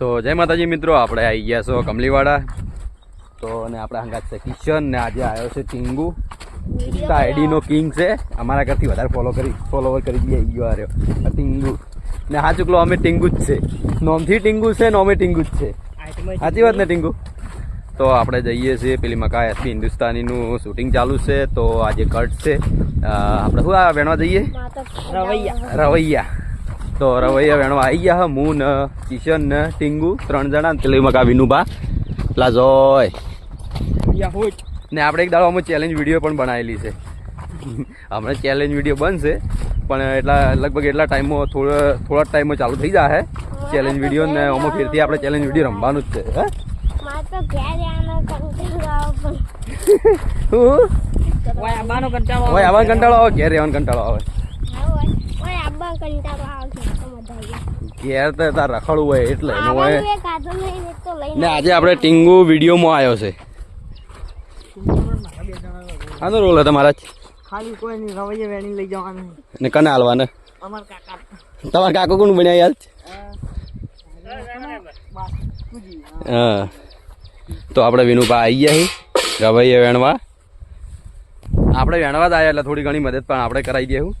તો જય માતાજી મિત્રો આપણે આવી ગયા છો કમલીવાડા. તો અને આપણે હંગાત છે કિશન ને આજે આવ્યો છે ટીંગુ. આઈડીનો કિંગ છે. અમારા કરતી વધારે ફોલો કરી ફોલોવર કરી દઈએ આવી ગયો આર્યો આ ટીંગુ. ને હા ચૂકલો અમે ટીંગુ જ છે. નોમથી ટીંગુ છે નોમે ટીંગુ જ છે. સાચી વાત ને ટીંગુ? તો આપણે જઈએ છીએ પેલી મકા એસપી હિન્દુસ્તાનીનું શૂટિંગ ચાલુ છે. તો આજે કટ છે. આપણે શું આ વેણવા જઈએ? રવૈયા. રવૈયા. તો રવૈયા વેણો આવી ગયા હે. ને કિશન ને ટીંગુ ત્રણ જણા ને પેલી મકા વિનુભા. પેલા જોય. યાહૂટ ને આપણે એક દાડો અમે ચેલેન્જ વીડિયો પણ બનાવેલી છે. હમણાં ચેલેન્જ વીડિયો બનશે પણ એટલા લગભગ એટલા ટાઈમમાં થોડા થોડા ટાઈમમાં ચાલુ થઈ જશે ચેલેન્જ વીડિયો ને આમાં ફેરથી આપણે ચેલેન્જ વીડિયો રમવાનું જ છે હે? મારે તો કંટાળો આવે. હું? કંટાળો ઓય આવવાનો કંટાળો આવે ઘેર રહેવાનો કંટાળો આવે. આબા કંટાળો આવે તો ઘેર તો તાર રખડવું હોય એટલે એનું હોય. ને તો આજે આપણે ટીંગુ વિડીયોમાં આવ્યો છે. આનો રોલ હતો મારા ખાલી કોઈ નહીં રવૈયે વેણી લઈ જવાનું ને કને હાલવાને? અમાર કાકા. તમારા કાકો કોણ બન્યા યાર હા. તો આપણે વિનુભા આવી ગયા રવૈયે વેણવા. આપણે વેણવા જ આવ્યા એટલે થોડી ઘણી મદદ પણ આપણે કરાવી દેવું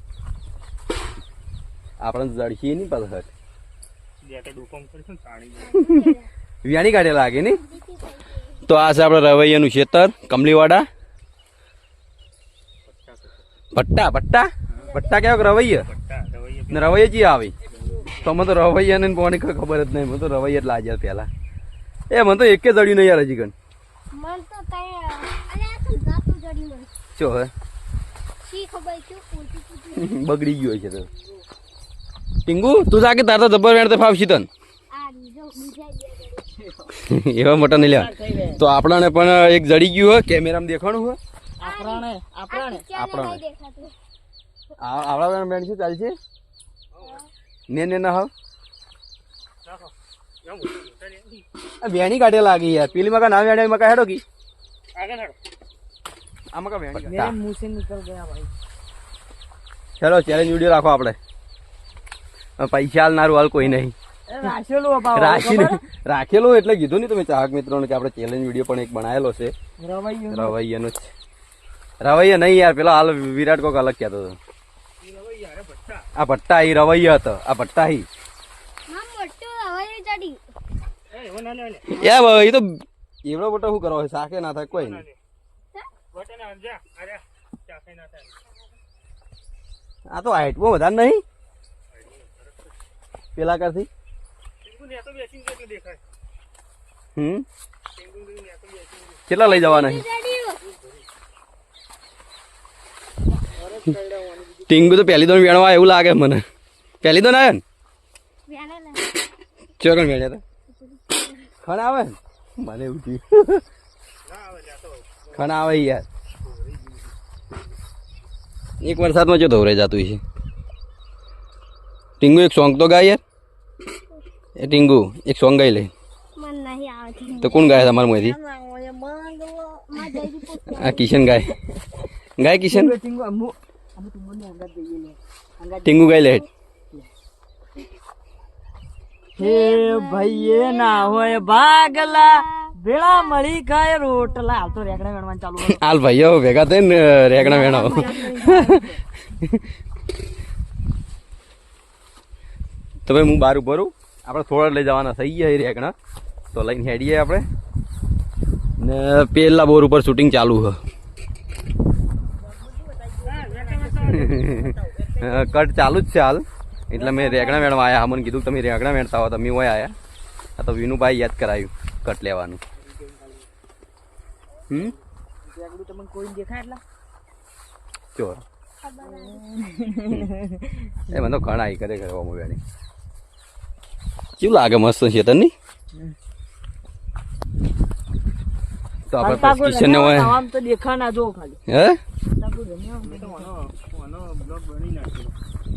આપણે જડખી નહીં પાછળ વ્યાણી કાઢે લાગે નહીં? તો આ છે આપણે રવૈયાનું ખેતર કમલીવાડા. ભટ્ટા ભટ્ટા? ભટ્ટા કેવો રવૈયા? ને રવૈયા જી આવી. તો મને તો રવૈયા ને કોને ખબર જ નહીં. મને તો રવૈયા જ લાગ્યા પેલા એ મને તો એકે જડ્યું નહીં યાર હજી કણ. મન તો કઈ અરે આ તો જાતું જડી મન ચો હે બગડી ગયો છે તો. ટીંગુ તું જાકે તાર તો જબર વેણ તો ફાવશી તન. એવા મોટા નહીં લેવા. તો આપણાને પણ એક જડી ગયું હોય કેમેરામાં દેખાણું હોય. આપણાને આપણાને. આપણાને. આવડા વેણ બેન શું ચાલશે? ને ને ના હાવ. વેણી કાઢે લાગી યાર. પેલી મકા ના વેણી મકા હેડો કી? આગળ હેડો. આ મકા વેણી? મેરે ચેલેન્જ વિડિયો રાખો આપણે. પૈસા હાલનારું હાલ કોઈ નહીં. રાખેલું એટલે કીધું નહીં તમે ચાહક મિત્રોને કે આપણે ચેલેન્જ વીડિયો પણ એક બનાવેલો છે. રવૈયું રવૈયાનો જ. રવૈયા નહીં યાર પેલો હાલ વિરાટ કોક અલગ કહેતો હતો. આ ભટ્ટા ઈ રવૈયા હતો આ ભટ્ટા ઈ. યા મોટું એ ભાઈ, તો એવડો મોટો શું કરો સાખે ના થાય કોઈ નહીં. આ તો હાઈટમાં વધારે નહીં. પેલા કરથી? હમ? કેટલા લઈ જવાના ટીંગુ તો પહેલી દોન વેણવા એવું લાગે મને. પહેલી દોન આવે ને? ચોકણ વેણ્યા હતા ખણ આવે ને? મને એવું થયું. ખણ આવે યાર. એક વરસાદમાં જો ધોરાઈ જતું છે ટીંગુ એક સોંગ તો ગાય યાર. ટીંગુ એક સોંગ ગાઈ લે. મન નહીં આવતી તો કોણ ગાય તમારા માંથી માં જઈ પૂછ આ કિશન ગાય. ગાય કિશન? ટીંગુ ગાઈ લે. હે ભાઈએ ના હોય ભાગલા ભેળા મળી ખાય રોટલા. હાલ તો રેગડા વેણવાનું ચાલુ હાલ ભાઈઓ ભેગા થઈને રેગણા વેણાવો. તો ભાઈ હું બાર ઊભો રહું? આપણે થોડા લઈ જવાના થઈ ગયા એ રેગણા તો લઈને હેડીએ આપણે. ને પહેલા બોર ઉપર શૂટિંગ ચાલુ હ કટ ચાલુ જ છે હાલ. એટલે મેં રેગણા મેડમ આવ્યા મને કીધું તમે રેગણા વેણતા હો તમે હોય આવ્યા આ તો વિનુભાઈ યાદ કરાયું કટ લેવાનું. હમ? ચોર. એ મને તો ઘણા કરે કરે ઓમો વેણી કેવું લાગે મસ્ત છે તને તો આપણે કિશન ને હોય આમ તો દેખા ના જો ખાલી હે.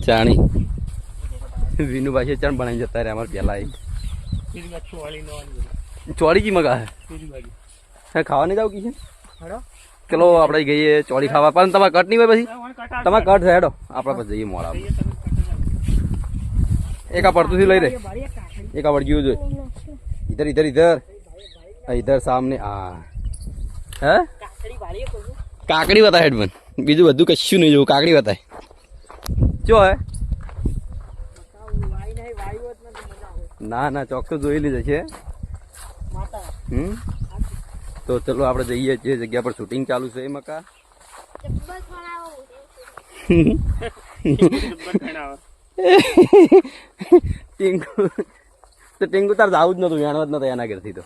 ચાણી વિનુભાઈ છે ચાણ બનાવી જતા રહ્યા અમારે પેલા ચોળી કી મગા હે ખાવા નહીં જાવ કિશન હેડો ચલો આપણે ગઈએ ચોળી ખાવા પણ તમારે કટ નહીં હોય પછી તમારે કટ છે હેડો આપણે પછી જઈએ મોડા એક આ પડતુંથી લઈ રે ભાઈ, એક કાકડી એક આ વળગ્યું જોઈ इधर इधर इधर आ, इधर सामने आ હે કાકડી વાળી કહું કાકડી બતાય હેડમન બીજું બધું કશું નહીં જોવું કાકડી બતાય ચો હે વાઈ નહીં વાઈ હોત ને તો મજા આવે ના ના ચોક્કસ જોઈ લીધે છે માતા હમ તો ચલો આપણે જઈએ જે જગ્યા પર શૂટિંગ ચાલુ છે એ મકા જબ્બર ખરાબ ટીંકુ તો ટીંગુ તાર આવું જ નતું વેણવા જ નતા એના ઘેરથી તો.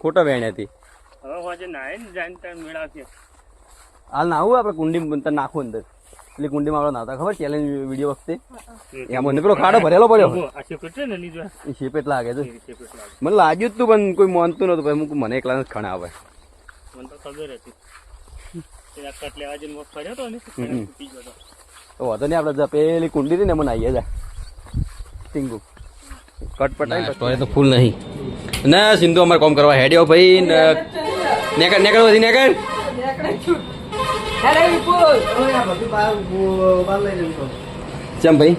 ખોટા વેણ્યા હતી. હાલ નાવું આપણે કુંડી તને નાખું અંદર. એટલે કુંડીમાં આપણે નાતા ખબર? ચેલેન્જ વીડિયો વખતે? એમાં મને પેલો ખાડો ભરેલો પડ્યો. એ શેપ એટલા લાગે છે. મને લાગ્યું જ તું પણ કોઈ માનતું નતું. પછી મને એકલા જ ખણ આવે. મને તો વાંધો નહીં આપણે પેલી કુંડી હતી ને મને આવી જાય ટીંગુ. કટ પટાઈ તો ફૂલ નહીં. ના સિંધુ અમારે કોમ કરવા હેડ્યો ભાઈ નેકર નેકર વધી નેકર ચમ ભાઈ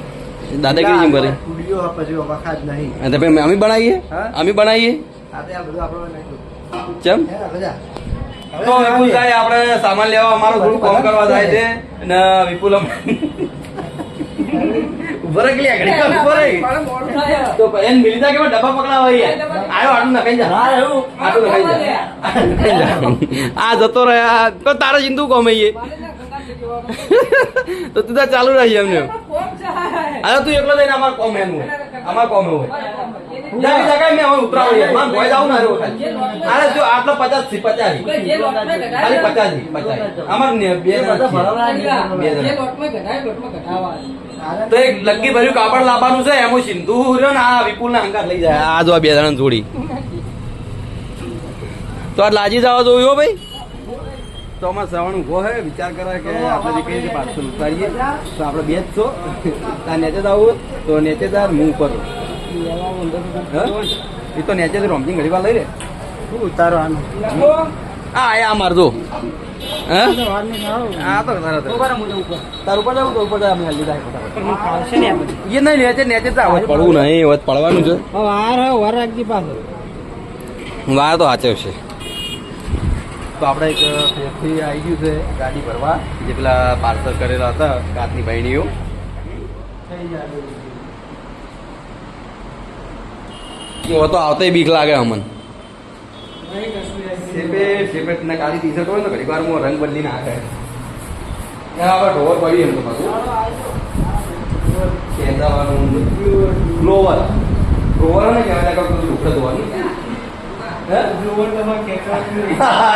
દાદાગીરી જેમ કરે અને ભાઈ અમે બનાવીએ? અમે બનાવીએ? ચમ? તો વિપુલ સાહેબ આપણે સામાન લેવા અમારું થોડું કામ કરવા જાય છે. અને વિપુલ તો એને મિલી જા કે ડબ્બા પકડાવા. આયો. આટલું નખાઈ જા. જા. આ જતો રહ્યા. તો તારે ચિંતુ કોમ અહીંયા તો તું ચાલુ રહી એમને. અરે તું એકલો જઈને અમાર કોમ એમ હોય. અમાર કોમ હોય. જા બીજા કઈ મેં હવે ઉતરાવડી માર ભોય જાવ ના રહ્યો અરે જો આટલો પચાસથી પચાસ. ખાલી પચાસથી પચાસ. અમાર બે. બે તો એક લગી ભર્યું કાપડ લાવવાનું છે એમાં સિંધુ રહ્યો ને આ વિપુલ ના હંકાર લઈ જાય. આ જો આ બે જણા જોડી. તો આ લાજી જવા જોયું હો ભાઈ? તો અમારે શ્રવણ ઊભો હે વિચાર કરે કે આપણે જે કહીએ પાછું ઉતારીએ. તો આપણે બે જ છો. ત્યાં નેચે આવું તો નેચેદાર હું ઉપર? એ તો નેચે રોમજી ઘડી વાર લઈ લે. શું ઉતારો હા આ તારા. તાર આ બધું એ તો પડવું નહીં પડવાનું છે. વાર વર વાર તો સાચવશે તો આપણે એક ફેરથી આવી ગયું છે ગાડી ભરવા. જેટલા પાર્સલ કરેલા હતા કાચની બહેણીઓ તો આવતે બીક લાગે અમન. શેપેટ સેપે તને કાલી ટી શર્ટ હોય ને ઘડીક વારમાં રંગ બદલી નાખે ત્યાં આપણે ઢોર પડી એમ તો પાછું. કેદાવાનું ગ્લોવર ગ્લોવર ને કહેવાય કાંઈક પેલું દુઃખ ધોવાનું. હે? હા,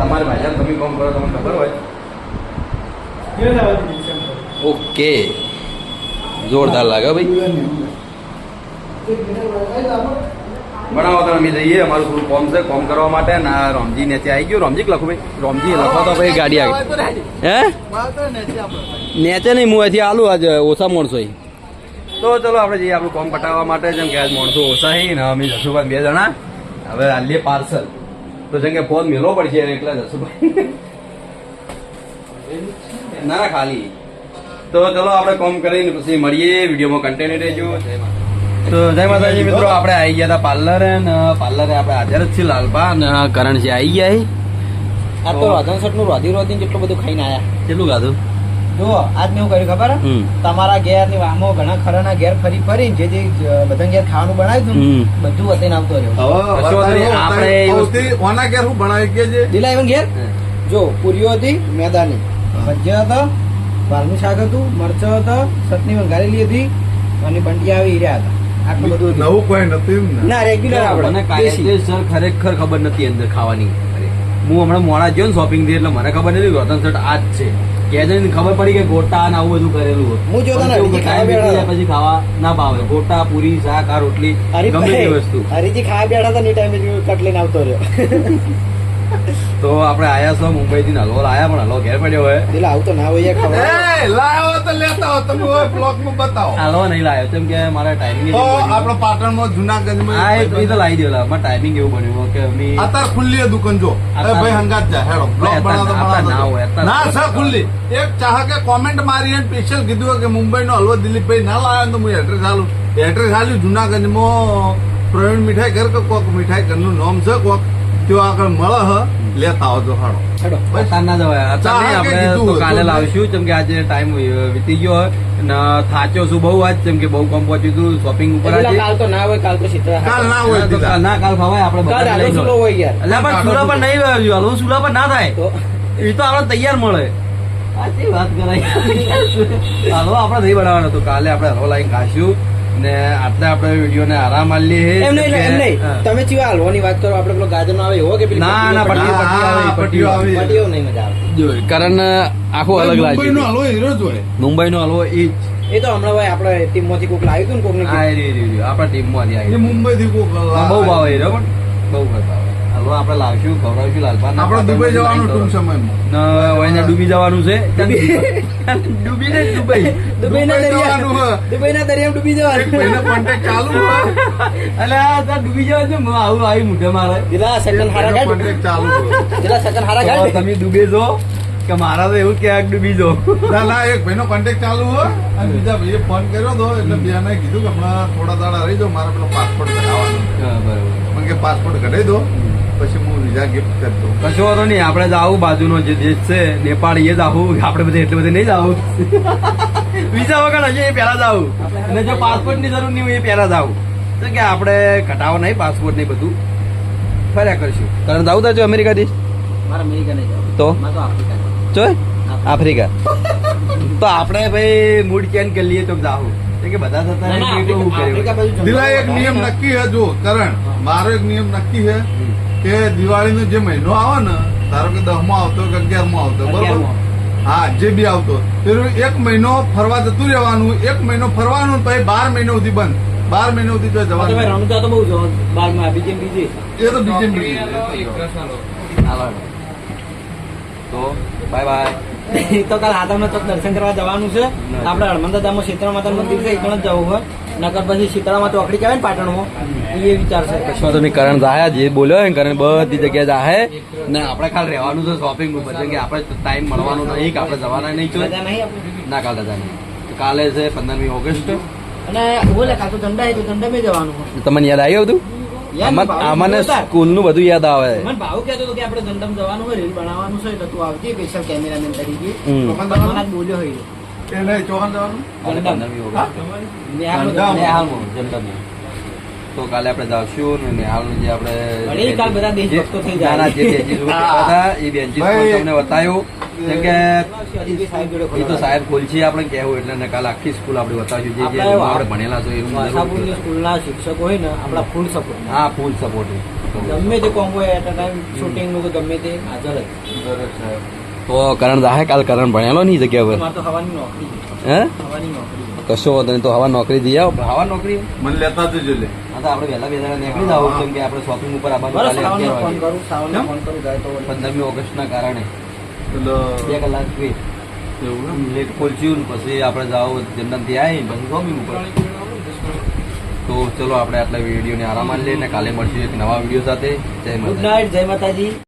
તમારે ભાઈ તમે કોમ કરો તમને ખબર હોય. ઓકે જોરદાર લાગે ભાઈ. બનાવો તો અમે જઈએ. અમારું થોડું કોમ છે. કોમ કરવા માટે ને આ રોમજી ને આવી ગયો. રોમજી લખો ભાઈ? રોમજી લખો તો ભાઈ ગાડી આવી. હે? નેચે નહીં, હું અહીંથી આલું. આજે ઓછા માણસો. તો ચલો આપણે જઈએ આપણું કોમ પટાવવા માટે. જેમ કે આજ માણસો ઓછા હી ને, અમે જસુભાઈ બે જણા. હવે આલીએ પાર્સલ તો જેમ કે ફોન મેલો પડશે એટલે જસુભાઈ. ના ખાલી. તો ચલો આપણે કોમ કરીને પછી મળીએ. વિડીયોમાં કન્ટેન્ટ રહેજો. જય માતા તો જય માતાજી મિત્રો આપણે આવી ગયા હતા પાર્લરે ને પાર્લરે આપણે હાજર જ છીએ લાલપા અને કરણ છે આવી ગયા. આ તો રાધનસટનું રોધી રોધી જેટલું બધું ખાઈને આયા. કેટલું ખાધું જો આજ મેં કર્યું ખબર? હમ. તમારા ઘેરની વામો ઘણા ખરાના ઘેર ફરી ફરી જે જે બધા ઘેર ખાવાનું બનાવ્યું હતું બધું વતન આવતો રહ્યો. આપણે ઓના ઘેર હું બનાવી કે છે દિલા એવન ઘેર? જો પૂરીઓ હતી મેદાની. ભજીયા હતા વાલનું શાક હતું મરચો હતો ચટણી વંગારેલી હતી અને બંડિયા આવી રહ્યા હતા. આટલું બધું નવું કોઈ નથી ના. રેગ્યુલર આપણે કાયદેસર ખરેખર ખબર નથી અંદર ખાવાની. હું હમણાં મોડા ગયો ને શોપિંગથી એટલે મને ખબર નથી રોતન શર્ટ આ જ છે કે ખબર પડી કે ગોટા ને આવું બધું કરેલું હોય હું જોતો પછી ખાવા ના ભાવે. ગોટા પૂરી શાક આ રોટલી ગમે તે વસ્તુ. હરીજી ખાવા બેઠા હતા ને ટાઈમે કટ લઈને આવતો રહ્યો. તો આપણે આયા છો મુંબઈ થી હલવો આયા પણ હલવો ઘેર પડ્યો હોય. એટલે આવું તો ના હોય ખબર. એ લાવો તો લેતા હો તમે હોય બ્લોકમાં બતાવો હલવો નહીં લાયો તેમ કે મારા ટાઈમિંગ તો આપણો પાટણમાં હા માં આ એ તો લાવી દેલા મારા ટાઈમિંગ એવું બન્યું કે અમે અત્યારે ખુલ્લી દુકાન જો. અરે ભાઈ હંગાત જા હેડો બ્લોક બનાવતો અત્યારે ના હોય, ના સર ખુલ્લી. એક ચાહકે કોમેન્ટ મારી અને સ્પેશિયલ કીધું કે મુંબઈ નો હલવો દિલીપભાઈ ના લાવ્યો તો હું એડ્રેસ આલું. એડ્રેસ આલ્યું માં પ્રવીણ મીઠાઈ ઘર કે કોક મીઠાઈ ઘરનું નામ છે કોક. ત્યાં આગળ મળે હ લેતા આવજો હાડો. હેડો અત્યારે ના જવાય અત્યારે નહીં, ચાહકે આપણે તો કાલે લાવશું કેમ કે આજે ટાઈમ વીતી ગયો હોય. થાચ્યો છું બહુ આજ કેમ કે બહુ કમ પહોંચ્યું હતું શોપિંગ ઉપર કાલ તો ના હોય કાલ તો કાલ ના હોય હા, તો દીધા. કાલ- ના કાલ ખવાય આપણે કાલ બધા આલો લઈ સુલો હોય યાર. એટલે પણ ચૂલા પર નહીં આવ્યું હલવો પર ના થાય. એ તો આપણે તૈયાર મળે. સાચી વાત કરાય હાલો આપણે નહીં બનાવવાનો તો કાલે આપણે હલવો લાઈન ખાશું. ને આટલે આપણે વિડીયોને આરામ આલીએ એમ નહીં એમ નહીં. તમે ચીવા હલવાની વાત કરો આપણે પેલો ગાજર નો આવે એવો કે ના, ના, પટ્ટીઓ- પટ્ટીઓ- આવે પટ્ટીઓ આવી, પટ્ટીઓ નહીં મજા આવે. કારણ આખો અલગ મુંબઈ નો હલવો હીરો જ હોય મુંબઈ નો હલવો એ એ તો હમણાં ભાઈ આપણે ટીમમાંથી કોક લાવ્યું હતું ને કોક આ એ રહ્યું, રહ્યું, રહ્યું. આપણા ટીમમાંથી એ આવી મુંબઈ થી કોક બહુ ભાવ એ રહ્યો બહુ ભાવ. હલવો આપણે લાવશું ખવડાવશું લાલપાન આપણે દુબઈ જવાનું ટૂંક સમયમાં. ને ડૂબી જવાનું છે. ડૂબી ને દુબઈ દુબઈ ના દરિયા દુબઈ ના દરિયા ડૂબી જવાનું. કોન્ટેક્ટ ચાલુ હોય. આ ડૂબી જવાનું છે. આવું આવી મુઢે મારે. પેલા સેકન્ડ હારા ગાડ. કોન્ટેક્ટ ચાલુ પેલા સેકન્ડ હારા ગાડ. તમે ડૂબે જો કે મારા તો એવું ક્યાંક ડૂબી જો ના ના એક ભાઈનો કોન્ટેક્ટ ચાલુ હો અને બીજા ભાઈએ ફોન કર્યો હતો એટલે બીજાને કીધું કે હમણાં થોડા દાડા રહી દો મારે પેલો પાસપોર્ટ કઢાવવાનો બરાબર. મને કે પાસપોર્ટ કઢાવી દો. પછી હું વિઝા ગિફ્ટ કરતો. કશો વાંધો નહીં આપણે જ આવું બાજુનો જે દેશ છે નેપાળ એ જ આવું આપણે બધે એટલે બધે નહીં જ આવું. વિઝા વગર હજી એ પહેલા જ આવું. અને જો પાસપોર્ટની જરૂર નહીં હોય એ પહેલા જ આવું. તો કે આપણે કટાવો નહીં પાસપોર્ટ નહીં બધું. ફર્યા કરશું. તને જાવું તા જો અમેરિકા દેશ? અમેરિકા નહીં તો? જો? આફ્રિકા. તો આપણે ભાઈ મૂડ ચેન્જ કરી લઈએ તો જાવું કે બધા થતા દિલા એક નિયમ નક્કી હે જો કરણ. મારો એક નિયમ નક્કી હે. કે દિવાળીનો જે મહિનો આવે ને ધારો કે દસમો આવતો કે અગિયારમો આવતો બરોબર? હા જે બી આવતો. પેલું એક મહિનો ફરવા જતું રહેવાનું એક મહિનો ફરવાનું પછી બાર મહિના સુધી બંધ. બાર મહિના સુધી તો જવાનું. રમતા તો બહુ જો બારમાં બીજી બીજે. એ તો બીજે બીજે. તો બાય બાય. તો કાલ હાથામાં ચોક દર્શન કરવા જવાનું છે. આપણે ધામમાં શીતળા માતા મંદિર છે એ પણ જ જવું હોય. નકર પછી શીતળામાં તો અકડી જાય ને પાટણમાં. એ વિચાર છે. કશમાં તમે કરણ જાહ્યા જે બોલ્યો ને કરણ બધી જગ્યાએ જાહે ને આપણે ખાલી રહેવાનું છે શોપિંગનું કે આપણે ટાઈમ મળવાનો નહીં કે આપણે જવાના નહીં છો ના કાલ રજા નહીં. કાલે છે પંદરમી ઓગસ્ટ. અને બોલે કાં તો ધંધા તો ધંધા મેં જવાનું તમને યાદ આવ્યું હતું? યાદ આમાં- સ્કૂલનું બધું યાદ આવે. મને ભાવ કહેતો હતો કે આપણે ઝંડામાં જવાનું હોય રીલ બનાવવાનું છે તો તું આવજે સ્પેશિયલ કેમેરામેન તરીકે. બોલ્યો હોય. એ નહીં ચોહાણ જવાનું કાલે ઝંડા. 15મી ઓગસ્ટ. નિહાળનો ઝંડા. ઝંડા. નેહાલમાં, જનતામાં. તો કાલે આપણે જાશું ને નેહાલનું જે આપણે. તમને બતાવ્યું કેમ કે એ તો સાહેબ ખોલશે આપણે કહેવું એટલે ને કાલે આખી સ્કૂલ આપણે બતાવ્યું જે જે આપણે ભણેલા છો એ સ્કૂલના શિક્ષકો હોય ને આપણા ફૂલ સપોર્ટ હા ફૂલ સપોર્ટ ગમે તે કોમ હોય અ ટાઈમ શૂટિંગનું ગમે તે હાજર જ તો કરણ દાહે કાલ કરણ ભણેલો ની જગ્યા પર? મારે તો હવાની નોકરી. હે? હવાની નોકરી. છે. કશો વાંધો નહીં તો હવા નોકરી દઈ આવો. હવા નોકરી? મને લેતા જજો લે. હા તો આપણે વહેલા વહેલા નીકળી જાવ કેમ કે આપણે શોપિંગ ઉપર આવવાનું કાલે ફોન કરું ફોન કરું જાય તો વળી. પંદરમી ઓગસ્ટના કારણે. બે કલાક wait. લેટ પહોંચ્યું ને પછી આપણે જાવ જન્નતથી આવી પછી શોપિંગ ઉપર. તો ચલો આપણે આટલા વિડીયોને આરામ લઈએ ને કાલે મળશું એક નવા વીડિયો સાથે. જય ગુડ નાઇટ જય માતાજી.